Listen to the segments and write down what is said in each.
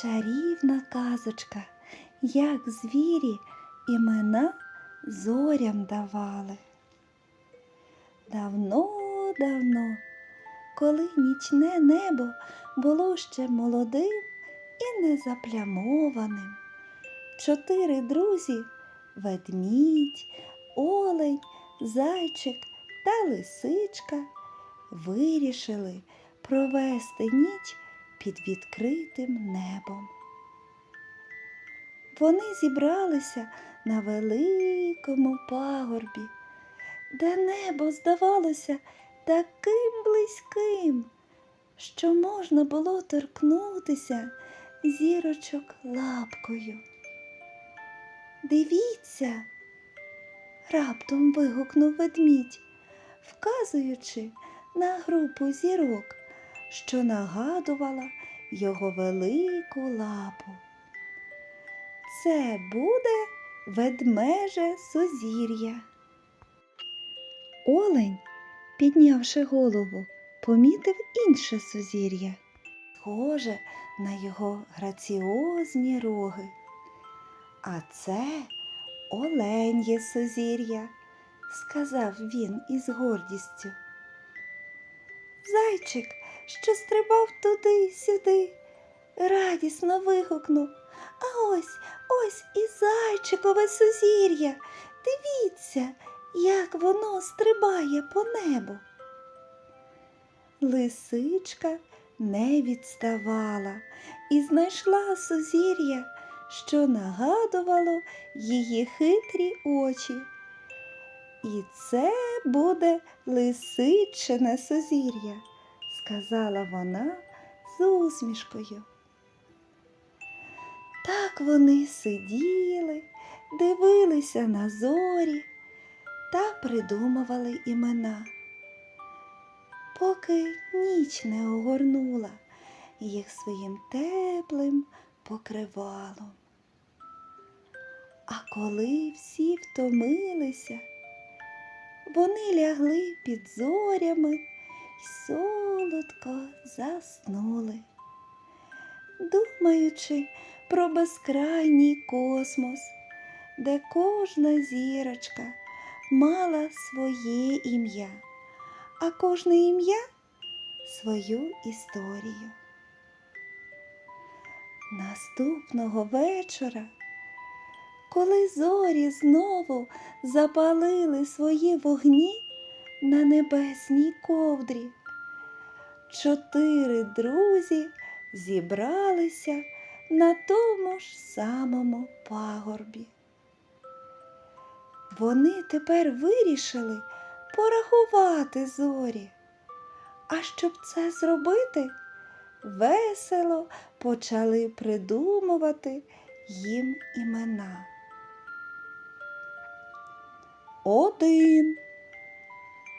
Чарівна казочка, як звірі імена зорям давали. Давно-давно, коли нічне небо було ще молодим і незаплямованим, чотири друзі ведмідь, олень, зайчик та лисичка вирішили провести ніч під відкритим небом. Вони зібралися на великому пагорбі, де небо здавалося таким близьким, що можна було торкнутися зірочок лапкою. Дивіться, раптом вигукнув ведмідь, вказуючи на групу зірок, що нагадувала його велику лапу. Це буде ведмеже сузір'я. Олень, піднявши голову, помітив інше сузір'я, схоже на його граціозні роги. А це оленє сузір'я, сказав він із гордістю. Зайчик, що стрибав туди-сюди, радісно вигукнув. А ось ось і зайчикове сузір'я. Дивіться, як воно стрибає по небу. Лисичка не відставала і знайшла сузір'я, що нагадувало її хитрі очі. І це буде лисичине сузір'я, сказала вона з усмішкою. Так вони сиділи, дивилися на зорі та придумували імена, поки ніч не огорнула їх своїм теплим покривалом. А коли всі втомилися, вони лягли під зорями солодко заснули, думаючи про безкрайній космос, де кожна зірочка мала своє ім'я, а кожне ім'я свою історію. Наступного вечора, коли зорі знову запалили свої вогні на небесній ковдрі, чотири друзі зібралися на тому ж самому пагорбі. Вони тепер вирішили порахувати зорі. А щоб це зробити, весело почали придумувати їм імена. Один,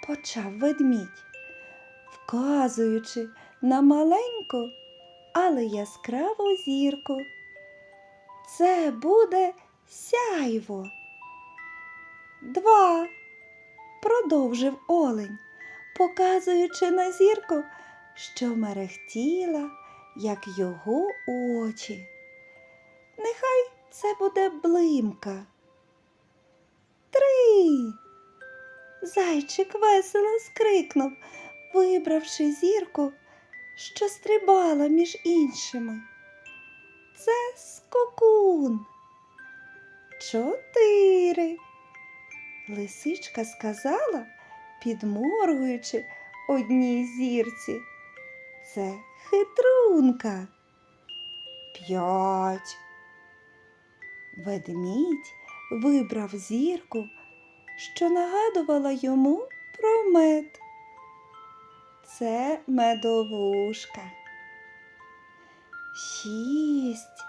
почав ведмідь, вказуючи на маленьку, але яскраву зірку. Це буде сяйво. Два, продовжив олень, показуючи на зірку, що мерехтіла, як його очі. Нехай це буде блимка. Зайчик весело скрикнув, вибравши зірку, що стрибала між іншими. Це скокун. Чотири. Лисичка сказала, підморгуючи одній зірці. Це хитрунка. П'ять. Ведмідь вибрав зірку, що нагадувала йому про мед. Це медовушка. Шість.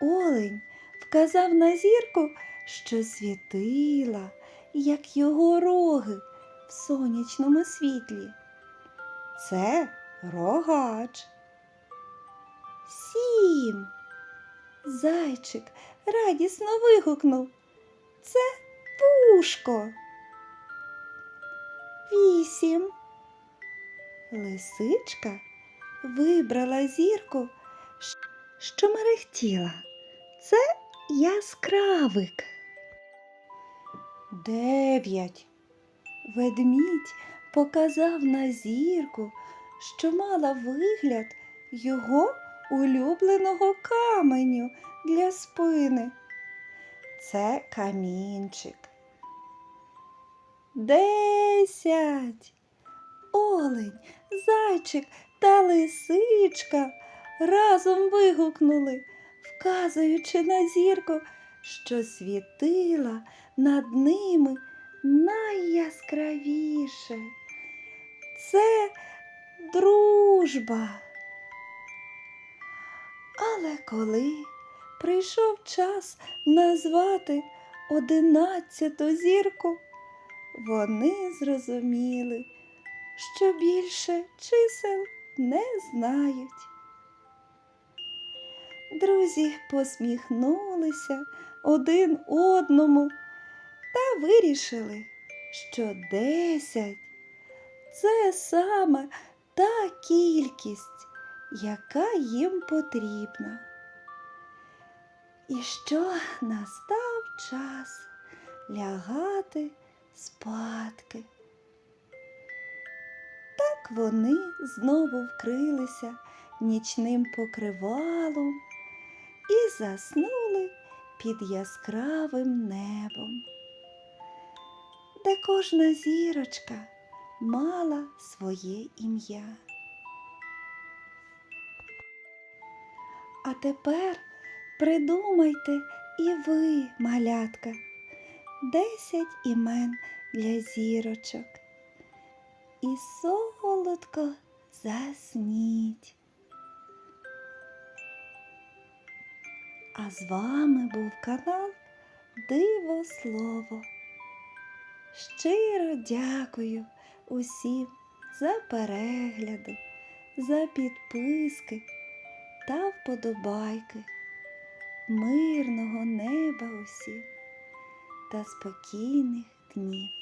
Олень вказав на зірку, що світила, як його роги в сонячному світлі. Це рогач. Сім. Зайчик радісно вигукнув. Це пушко. Вісім. Лисичка вибрала зірку, що мерехтіла. Це яскравик. Дев'ять. Ведмідь показав на зірку, що мала вигляд його улюбленого каменю для спини. Це камінчик. Десять. Олень, зайчик та лисичка разом вигукнули, вказуючи на зірку, що світила над ними найяскравіше. Це дружба. Але коли прийшов час назвати одинадцяту зірку, вони зрозуміли, що більше чисел не знають. Друзі посміхнулися один одному та вирішили, що десять це саме та кількість, яка їм потрібна. І що настав час лягати спадки. Так вони знову вкрилися нічним покривалом і заснули під яскравим небом, де кожна зірочка мала своє ім'я. А тепер придумайте і ви, малятка, десять імен для зірочок. І солодко засніть. А з вами був канал Диво Слово. Щиро дякую усім за перегляди, за підписки та вподобайки. Мирного неба усім та спокійних днів.